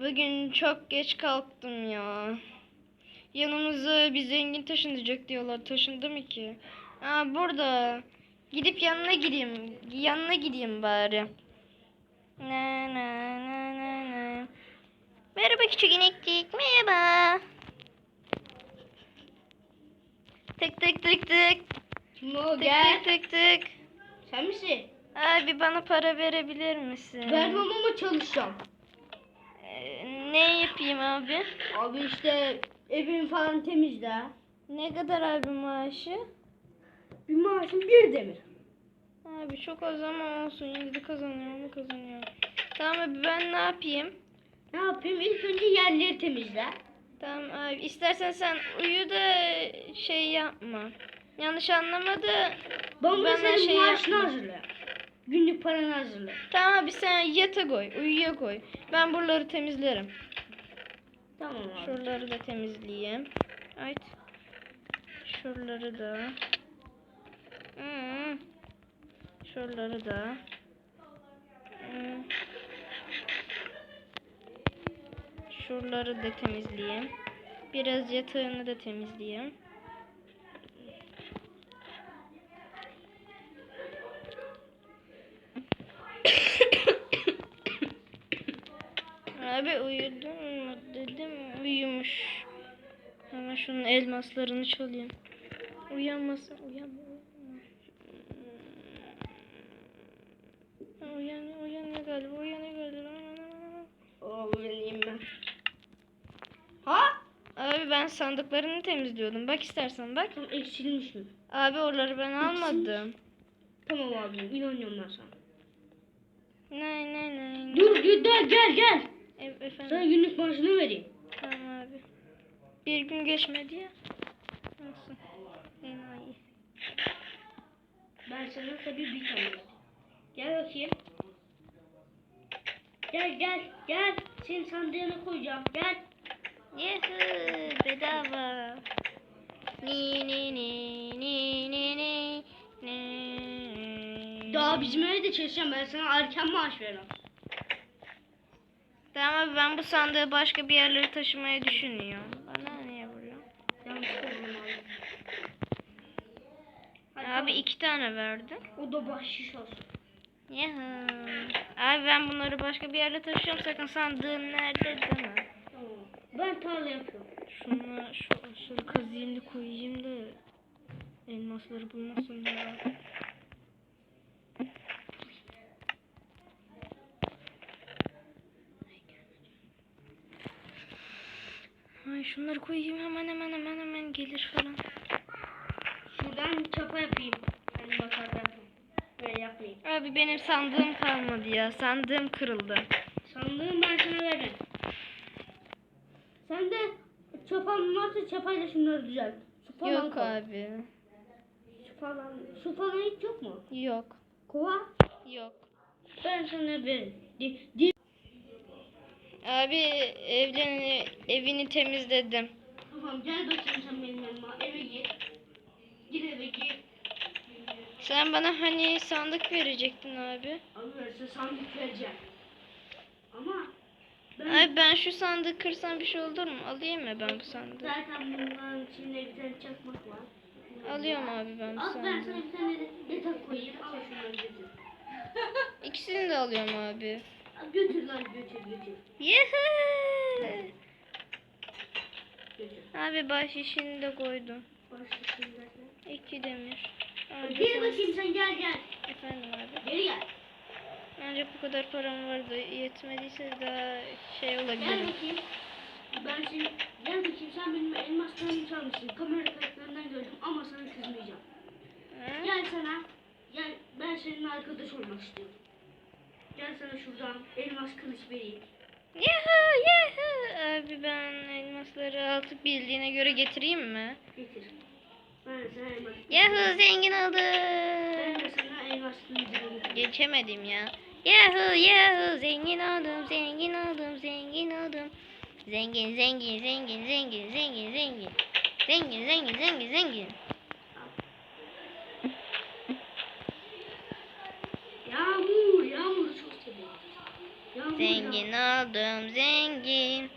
Bugün çok geç kalktım ya. Yanımıza bir zengin taşınacak diyorlar. Taşındı mı ki? Aa burada. Gidip yanına gideyim. Yanına gideyim bari. Na na na na na. Merhaba küçük ineklik. Merhaba. Tık tık tık tık. Kim o Tık gel. tık tık tık. Sen misin? Abi bana para verebilir misin? Vermem ama çalışacağım. Ee, ne yapayım abi? Abi işte evin falan temizle. Ne kadar abi maaşı? Bir maaşım bir demir. Abi çok az ama olsun. Yine de kazanıyor mu kazanıyor. Tamam abi ben ne yapayım? Ne yapayım? İlk önce yerleri temizle. Tamam abi istersen sen uyu da şey yapma. Yanlış anlama da Bana senin şey maaşını hazırla. Günlük paranı hazırla. Tamam abi sen yata koy, uyuya koy. Ben buraları temizlerim. Tamam abi. Şuraları da temizleyeyim. Ay. Şuraları da. Hmm. Şuraları da. Hmm. Şuraları da temizleyeyim. Biraz yatağını da temizleyeyim. Abi uyudun mu dedim uyumuş. Hemen şunun elmaslarını çalayım. Uyanmasın uyanma. uyanma. Uyan, uyanıyor galiba uyanıyor galiba. Uyanayım ben. Ha? Abi ben sandıklarını temizliyordum. Bak istersen bak. Tamam eksilmiş mi? Abi oraları ben almadım. Tamam abi inanıyorum ben sana. Ne ne ne. Dur dur gel gel gel. E, efendim. Sana günlük maaşını vereyim. Tamam abi. Bir gün geçmedi ya. Olsun. Enayi. Ben sana tabii bir tane. Gel bakayım. Gel gel gel. Senin sandığına koyacağım. Gel. Yuhu bedava. Ni ni ni ni ni ni ni. Daha bizim evde çalışacağım. Ben sana erken maaş veririm. Tamam abi ben bu sandığı başka bir yerlere taşımayı düşünüyorum. Bana niye vuruyor? Abi. İki tane verdi. O da bahşiş olsun. Yuhu. Abi ben bunları başka bir yere taşıyorum. Sakın sandığın nerede deme. Ben tarla yapıyorum. Şunu şu, şu kazıyım da koyayım da elmasları bulmasın Ay şunları koyayım hemen hemen hemen hemen gelir falan. Şuradan çapa yapayım. Yani yapayım. Böyle yapmayayım. Abi benim sandığım kalmadı ya. Sandığım kırıldı. Sandığım ben sana veririm. Sen de çapan varsa çapayla şunları düzelt. Su falan Yok koy. abi. Su falan hiç yok mu? Yok. Kova. Yok. Ben sana veririm. Di, di. Abi evlerini, evini temizledim. Tamam gel bakayım sen benim yanıma. Eve gir. Gir eve gir. Sen bana hani sandık verecektin abi. Abi ben size sandık vereceğim. Ama ben Abi ben şu sandığı kırsam bir şey olur mu? Alayım mı ben bu sandığı? zaten bunların içinde bir tane çakmak var. Alıyorum abi ben bu Al ben sandığı. sana bir tane yatak koyayım. Al şunları. İkisini de alıyorum abi. Götür lan götür götür. Yuhuu! Abi bahşişini de koydum. Başka şey zaten. İki demir. Abi Gel bakayım sen gel gel. Efendim abi. Geri gel. Ancak bu kadar param vardı. Yetmediyse daha şey Gel olabilir. bakayım. Ben seni gel bakayım sen benim elmaslarımı çalmışsın. Kamera kayıtlarından gördüm ama sana kızmayacağım. Ha? Gel sana. Gel ben seninle arkadaş olmak istiyorum. Gel sana şuradan elmas kılıç vereyim. Yuhuu yuhuu. Abi ben elmasları artık bildiğine göre getireyim mi? Getir. Ben de sana elmas Yahoo zengin Ben oldum. de sana elmas kılıcı vereyim. Geçemedim ya. Yahoo yahoo zengin oldum zengin oldum zengin oldum. Zengin zengin zengin zengin zengin zengin. Zengin zengin zengin Zengin. Zengin oldum zengin.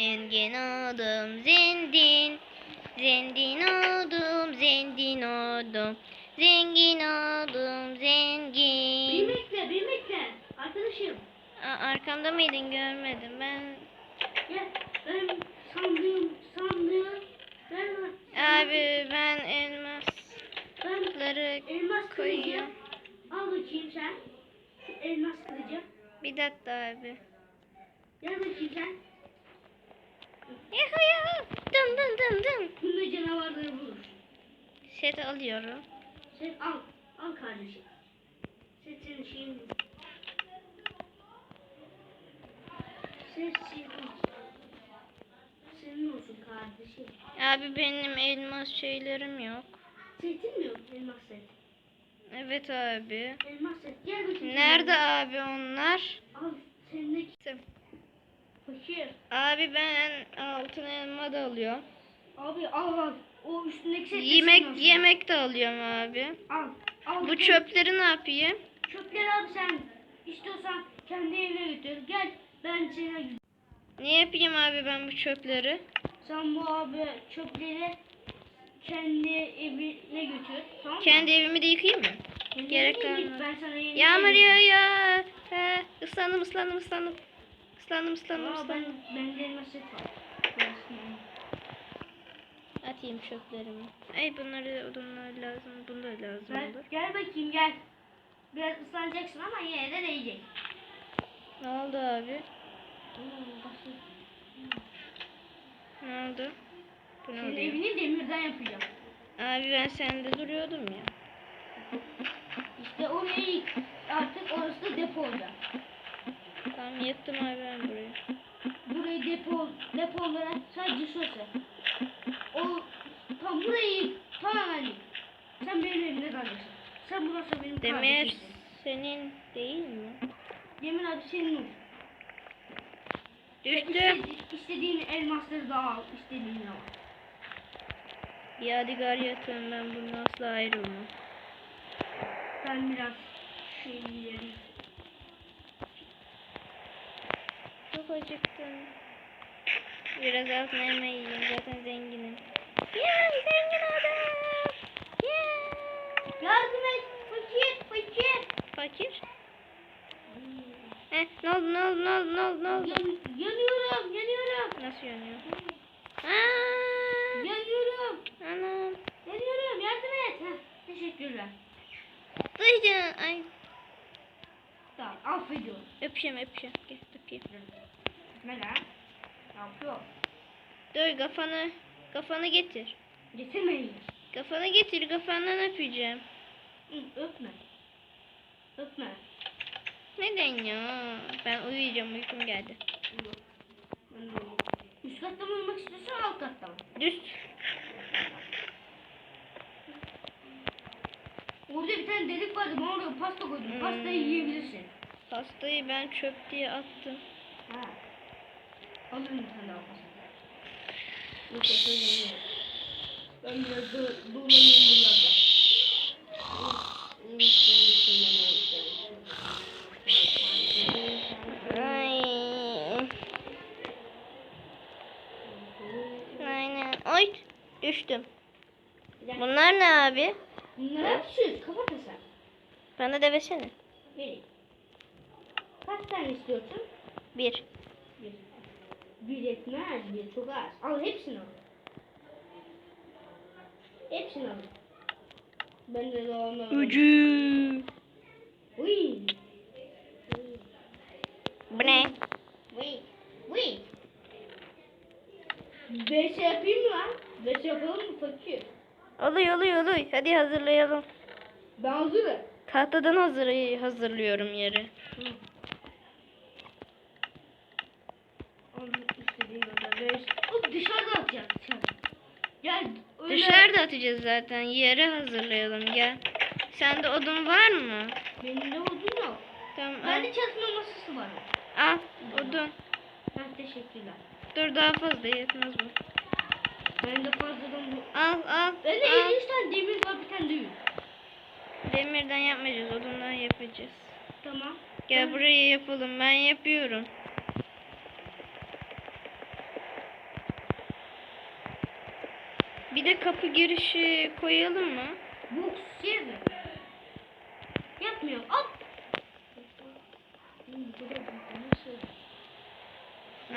Zengin oldum zengin. Zengin oldum zengin oldum. Zengin oldum zengin. Bilmekle, bilmekle. Arkadaşım. Aa, arkamda mıydın görmedim ben. Gel. Ben sandığım, sandığım. Ben, Abi ben elmasları ben elmas koyuyorum. Al bakayım sen. Elmas kılıcı. Bir dakika abi. Gel bakayım sen. Yuhu yuhu. Dım dım dım dım. Bununla canavarları vurur. Set alıyorum. Sen al. Al kardeşim. Sen senin şeyin. Sen senin. Senin olsun kardeşim. Abi benim elmas şeylerim yok. Setin mi yok? Elmas set. Evet abi. Elmas set. Gel bakayım. Nerede abi onlar? Al seninle fakir. Abi ben altın elma da alıyorum. Abi al al. O üstündeki set. Yemek olsun. yemek de alıyorum abi. Al. Al. Bu çöpleri ne yapayım? Çöpleri abi sen istiyorsan kendi evine götür. Gel ben sana Ne yapayım abi ben bu çöpleri? Sen bu abi çöpleri kendi evine götür. Tamam mı? Kendi evimi de yıkayayım mı? Kendi gerek evine git, kalmadı. Ben sana yeni Yağmur yağıyor ya. He, ıslandım ıslandım ıslandım. Islandım ıslandım Aa, ben, ıslandım. bende elmas set var. Atayım çöplerimi. Ay bunları bunlar lazım. Bunu da lazım Gel, olur. gel bakayım gel. Biraz ıslanacaksın ama yine de değecek. Ne oldu abi? Ne oldu? Bu ne oluyor? evini demirden yapacağım. Abi ben sende duruyordum ya. İşte oraya yık. Artık orası da depo olacak. Yıktım abi ben burayı. Burayı depo, depo olarak sadece sosa. O tam burayı. Tamamen. Sen benim evimde kalacaksın. Sen burası benim Demir senin değil mi? Demir adı senin olsun. Düştüm. İstedi- istediğin elmasları da al. istediğini al. Yadigar yatağım ben bundan asla ayrılmam. Ben biraz şey Çok acıktım. Biraz altın elma yiyeyim zaten zenginim. Ya zengin adam. Ya. Yardım et. Fakir. Fakir. Fakir. Heh, ne oldu ne oldu ne oldu ne oldu ne oldu? Yan, yanıyorum. Yanıyorum. Nasıl yanıyor? Aa, Yanıyorum. anam. Yanıyorum. Yardım et. Heh, teşekkürler. Duyacağım. Ay Tamam. Affediyorum. öpüşeyim öpüşeyim. Gel öpeyim. Ne lan? Ne yapıyor? Dur kafanı kafanı getir. Getirmeyin. Kafanı getir kafandan öpeceğim. Hı, öpme. Öpme. Neden ya? Ben uyuyacağım uykum geldi. Üst katta mı uyumak istiyorsan alt katta mı? Düz. Orada bir tane delik vardı. Ben oraya pasta koydum. Hmm. Pastayı yiyebilirsin. Pastayı ben çöp diye attım. Ha. Alırım bir tane daha söyleyeyim. Ben biraz do dolanayım buralarda. Düştüm. Bunlar ne abi? Bunlar hep süt. Kapat sen. Bana da versene. Vereyim. Kaç tane istiyorsun? Bir. Bir. Bir etmez. Bir çok az. Al hepsini al. Hepsini al. Ben de onu Gücü. Uy. Bu ne? Uy. Uy. Beş yapayım mı lan? Beş yapalım mı fakir? Oluyor oluyor oluyor. Hadi hazırlayalım. Ben hazırım. Tahtadan hazır hazırlıyorum yeri. Hı. Al dışarıda atacağız dışarı. Gel. Öyle. Dışarıda atacağız zaten. Yeri hazırlayalım gel. Sende odun var mı? Benim de odun yok. Tamam al. Bende çalışma masası var. Al odun. Ha, teşekkürler. Dur daha fazla yetmez bu. Ben de fazladan bu. Al al. Bende al. 53 tane demir var bir tane düğün. Demirden yapmayacağız odundan yapacağız. Tamam. Gel Ben- buraya yapalım. Ben yapıyorum. Bir de kapı girişi koyalım mı? Bu şey mi? Yapmıyor. Hop.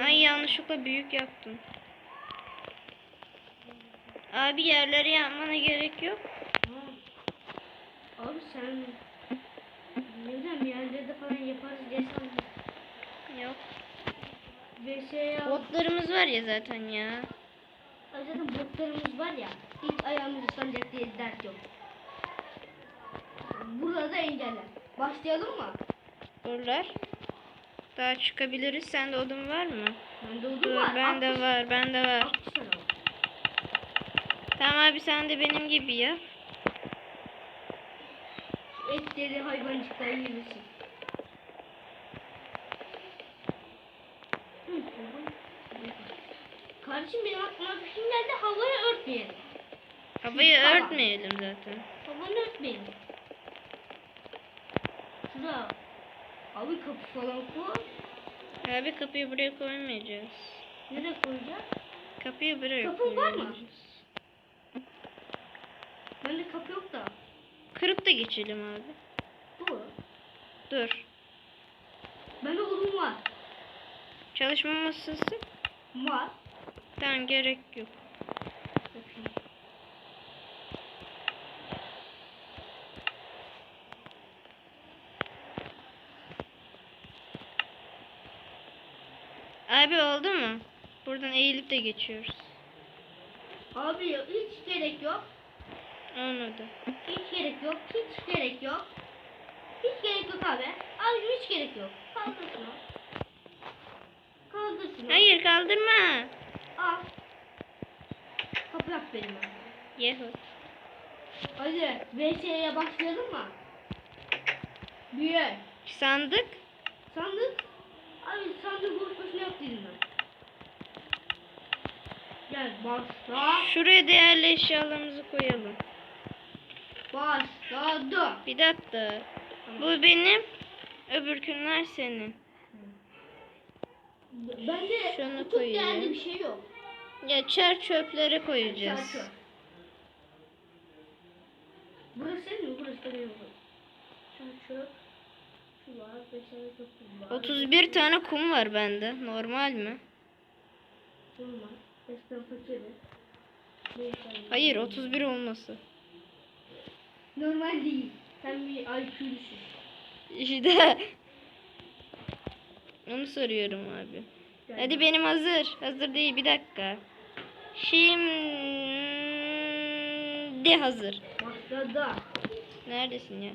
Ay yanlışlıkla büyük yaptım. Abi yerleri yapmana gerek yok. Abi sen neden yerlerde falan yaparız diye sandım. Yok. VS ya. Botlarımız var ya zaten ya. Ay Zaten botlarımız var ya. Hiç ayağımız ıslanacak diye dert yok. Burada da engeller. Başlayalım mı? Buralar. Daha çıkabiliriz. Sende odun var mı? Bende odun Dur, var. bende Altmış- var, bende var. Tamam abi sen de benim gibi yap. Etleri hayvancıklar yemesin. Hı, Kardeşim benim aklıma bir geldi. Havayı örtmeyelim. Havayı Tamam. örtmeyelim zaten. Havanı örtmeyelim. Şurada abi kapı falan koy. Abi kapıyı buraya koymayacağız. Nereye koyacağız? Kapıyı buraya Kapın var mı? Bende kapı yok da. Kırıp da geçelim abi. Bu. Dur. Bende odun var. Çalışma masası. Var. Tamam gerek yok. Abi oldu mu? Buradan eğilip de geçiyoruz. Abi hiç gerek yok. Olmadı. Hiç gerek yok. Hiç gerek yok. Hiç gerek yok abi. Abi hiç gerek yok. Kaldır şunu. Kaldır şunu. Hayır kaldırma. Al. Yap benim. Yahu. Hadi VS'ye başlayalım mı? Bir. Sandık. Sandık. Abi sandık boş boşuna yap dedim ben. Gel başla. Şuraya değerli eşyalarımızı koyalım. Başladı. Bir dakika. Bu benim. Öbürkünler senin. Bende Şunu çok koyayım. değerli bir şey yok. Ya çer çöplere koyacağız. Burası mi? Burası benim. Çok var. 31 tane kum var bende. Normal mi? Hayır 31 olması. Normal değil. Sen bir IQ'lusun. İşte. Onu soruyorum abi. Hadi benim hazır. Hazır değil bir dakika. Şimdi hazır. Başladı. Neredesin ya?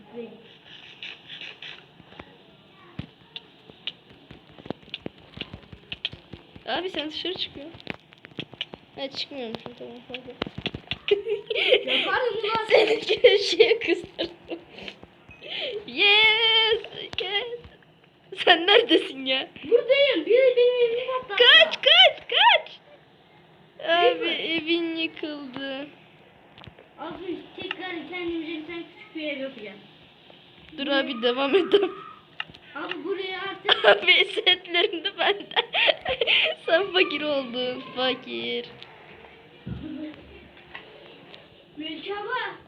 Abi sen dışarı çıkıyor. Ha çıkmıyormuşum tamam fazla. Yaparım ulan. Seni köşeye kıstırdım. Yes, yes. Sen neredesin ya? Buradayım. Biri benim evimi patlattı. Kaç, kaç, kaç. Abi evin yıkıldı. Abi tekrar kendimize bir tane küçük bir ev yapacağız. Dur abi devam edelim. Abi buraya artık Abi setlerinde benden. Sen fakir oldun, fakir. Melike abla